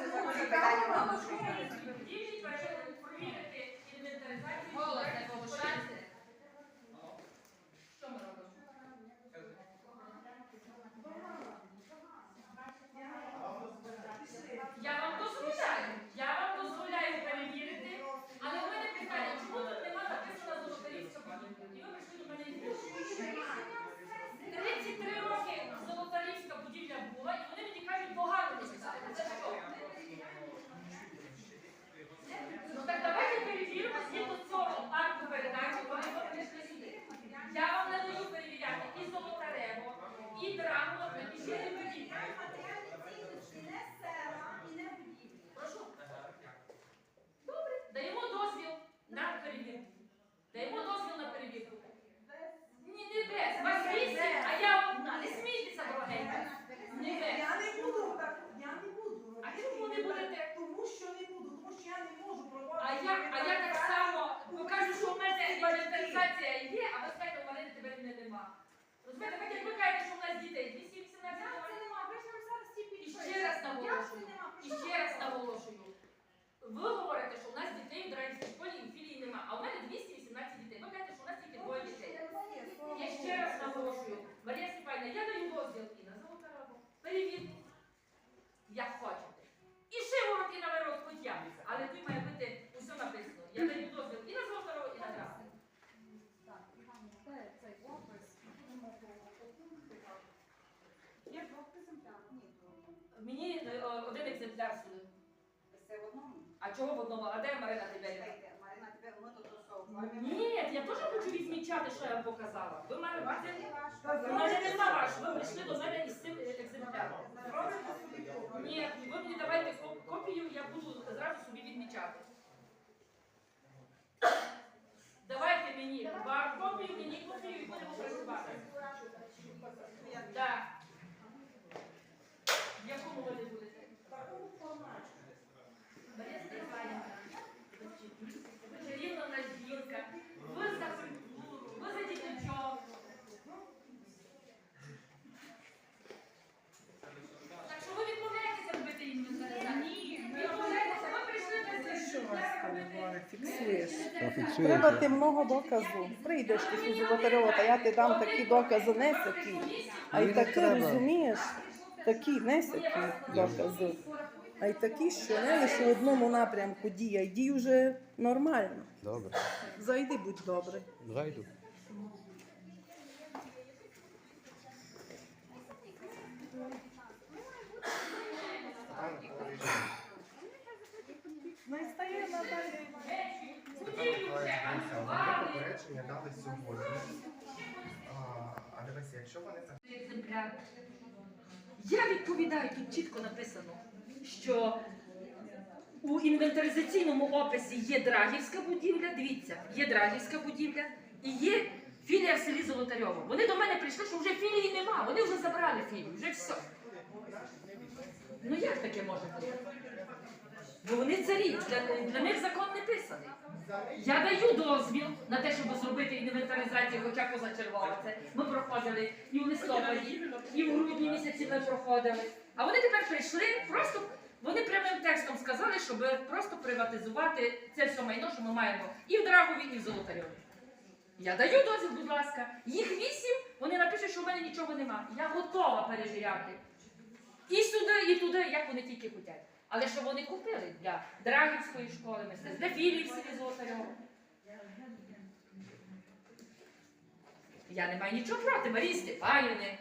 Питання. Розумієте, так як ви кажете, що у нас дітей 218 років. І ще раз наголошую. І ще раз наголошую. Ви говорите, що у нас дітей в Драйвській школі і в філії нема, а у мене 218 дітей. Ви кажете, що у нас тільки двоє дітей. Я ще раз наголошую. Марія Степанівна, я даю дозвіл і на Золотарову. Перевірку. Як хочете. І шиворот, і на вирот, хоч я. Але тут має бути усе написано. Я даю дозвіл і на Золотарову, і на Драгу. Є двох екземплярів. Ні, Мені е, один екземпляр сюди. Це в одному. А чого в одному? А де Марина ми тут розсовуємо. Ні, я теж хочу відмічати, що я вам показала. Ви мене бачите? У мене нема ваш, ви прийшли до мене із цим екземпляром. Ні, ви мені давайте копію, я буду зразу собі відмічати. Давайте мені копію, мені копію і будемо працювати. Так. В якому ви будете? В такому форматі. Марія Степанівна, ви чарівна в нас жінка, ви за культуру, ви за діточок. Так що ви відмовляєтеся робити інвентаризацію? Ні, відмовляєтеся, ви прийшли без Що вас інвентаризації. Фіксуєш? Треба ти много доказу. Прийдеш ти золотарьова, та я ти дам такі докази, не такі. А й такі, розумієш, такі, не такі докази. А й такі, що не лише в одному напрямку дія, дій вже нормально. Добре. Зайди, будь добрий. Зайду. Не стає Наталія. Будівлю вже Вони анонсували. попередження дали сьогодні. А, А дивися, якщо вони так. Я відповідаю, тут чітко написано, що у інвентаризаційному описі є Драгівська будівля, дивіться, є Драгівська будівля і є філія в селі Золотарьово. Вони до мене прийшли, що вже філії нема, вони вже забрали філію, вже все. Ну як таке може бути? Бо вони царі, для, для них закон не писаний. Я даю дозвіл на те, щоб зробити інвентаризацію, хоча позачергова це. Ми проходили і в листопаді, і в грудні місяці ми проходили. А вони тепер прийшли, просто вони прямим текстом сказали, щоб просто приватизувати це все майно, що ми маємо і в Драгові, і в Золотарьові. Я даю дозвіл, будь ласка. Їх вісім, вони напишуть, що в мене нічого нема. Я готова перевіряти. І сюди, і туди, як вони тільки хочуть. Але що вони купили для Драгівської школи мистецтв, для в селі Я не маю нічого проти Марії Степанівни.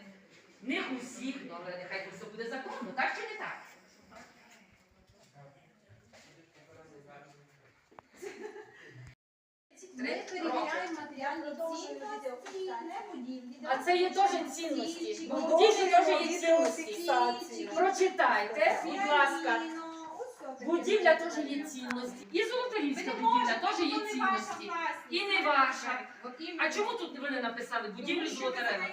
Не усіх, ну але нехай тут все буде законно, так чи не так? Ми перевіряємо матеріальні цінності, не будівлі. А це є теж цінності. Будівлі теж є цінності. Прочитайте, будь ласка. Піаніно, ось що таке. Будівля теж є цінності. І Золотарівська будівля теж є цінності. І не ваша. А чому тут ви не написали будівлю Золотарева?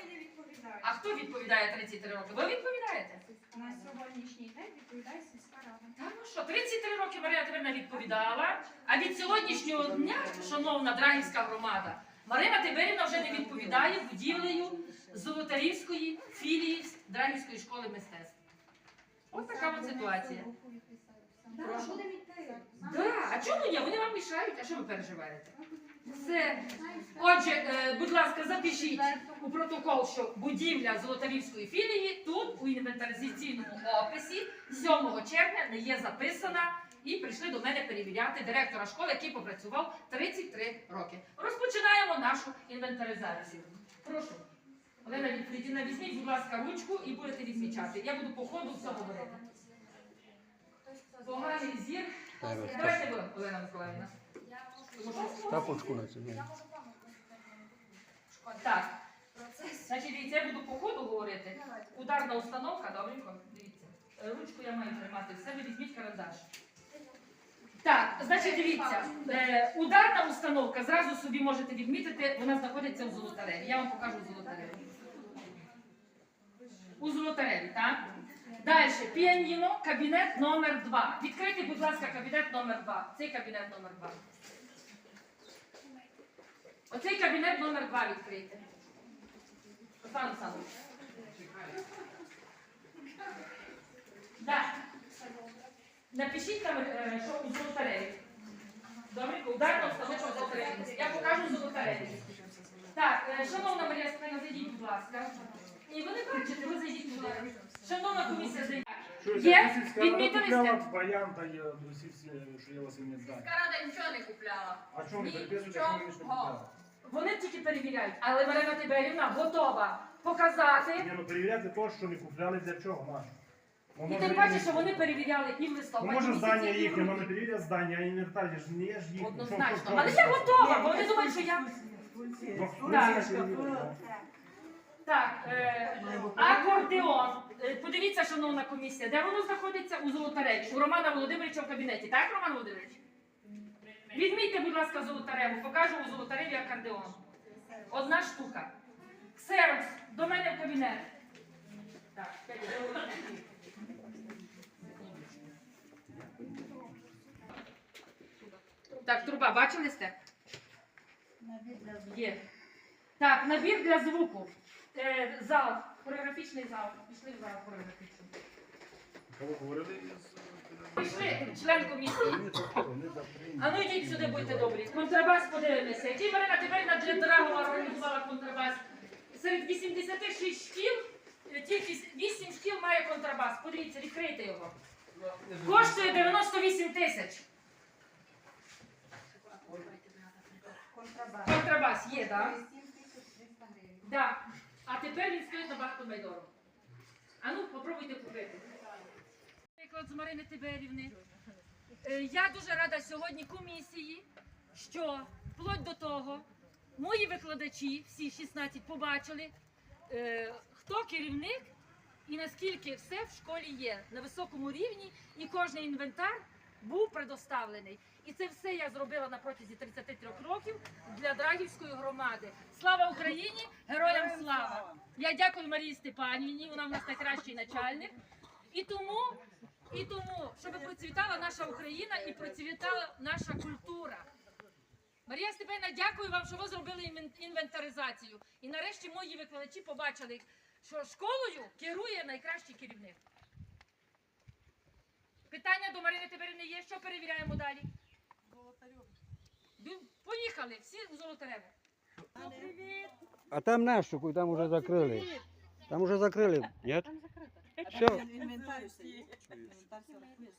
А хто відповідає 33 роки? Ви відповідаєте? На сьогоднішній день відповідає сільська рада. Та ну що, 33 роки Марина Тиберна відповідала, а від сьогоднішнього дня, шановна Драгівська громада, Марина Тиберівна вже не відповідає будівлею Золотарівської філії Драгівської школи мистецтв. Ось така от ситуація. Да, будемо йти. Да, а чому ні? Вони вам мішають, а що ви переживаєте? Все. Отже, е, будь ласка, запишіть у протокол, що будівля Золотарівської філії тут у інвентаризаційному описі 7 червня не є записана. І прийшли до мене перевіряти директора школи, який попрацював 33 роки. Розпочинаємо нашу інвентаризацію. Прошу. Олена Вікторівна, візьміть, будь ласка, ручку і будете відмічати. Я буду по ходу все говорити. Поганий зір. Давайте ви, Олена Миколаївна. Тапочку на це. Так. Значить, дивіться, я буду по ходу говорити. Ударна установка, добренько, дивіться. Ручку я маю тримати, в себе візьміть карандаш. Так, значить, дивіться, е, ударна установка, зразу собі можете відмітити, вона знаходиться у Золотареві. Я вам покажу у Золотареві. У Золотареві, так? Далі, піаніно, кабінет номер 2. Відкрийте, будь ласка, кабінет номер 2. Цей кабінет номер 2. Оцей кабінет номер 2 відкрийте. Руслан Олександрович. Да. Напишіть там, е, що у Золотареві. Добре, ударно установка в Золотареві. Я покажу Золотареві. Так, е, шановна Марія Степанівна, зайдіть, будь ласка. І ви не бачите, ви зайдіть туди. Шановна комісія, зайдіть. Є? Відмітили сте? Баян та є російські, що є вас інвентар. Рада нічого не купляла. А чому не переписуєте, що ви не купляли? Вони тільки перевіряють, але Марина Тиберівна готова показати. Ні, ну перевіряти то, що не купляли, для чого, Маш? Ну, І може, тим паче, що вони перевіряли і в Ну, листопаді. може здання і їхнє, грудні. але не перевірять здання, а інвентар ж не є ж їхнє. Однозначно. Але я готова, бо вони думають, що я. Ну, Так. Так, е, акордеон. Е, Подивіться, шановна комісія, де воно знаходиться? У Золотареві. У Романа Володимировича в кабінеті. Так, Роман Володимирович? Візьміть, будь ласка, Золотареву. Покажу у Золотареві акордеон. Одна штука. Ксерокс, до мене в кабінет. Так. Так, труба, бачили сте? Є. Так, набір для звуку. Е, зал, хореографічний зал. Пішли в зал хореографічний. Кого говорили Пішли, член комісії. А ну йдіть сюди, будьте добрі. Контрабас подивимося. Який Марина Тиберівна для Драгова організувала контрабас? Серед 86 шкіл, е, тільки 8 шкіл має контрабас. Подивіться, відкрийте його. Коштує 98 тисяч. Контрабас є, так? Да. А тепер він стоїть набагато майдору. А ну, попробуйте купити. Приклад з Марини Тиберівни. Е, Я дуже рада сьогодні комісії, що вплоть до того мої викладачі, всі 16, побачили, е, хто керівник і наскільки все в школі є на високому рівні, і кожний інвентар був предоставлений. І це все я зробила на протязі 33 років для Драгівської громади. Слава Україні! Героям слава! Я дякую Марії Степанівні, вона в нас найкращий начальник. І тому, і тому, щоб процвітала наша Україна і процвітала наша культура. Марія Степанівна, дякую вам, що ви зробили інвен- інвентаризацію. І нарешті мої викладачі побачили, що школою керує найкращий керівник. Питання до Марини Тиберини є, що перевіряємо далі? Золотарьов. Ну, поїхали, всі у золотареви. А там нашу, там вже закрили. Там вже закрили. Ні? Все. Інвентар все рахує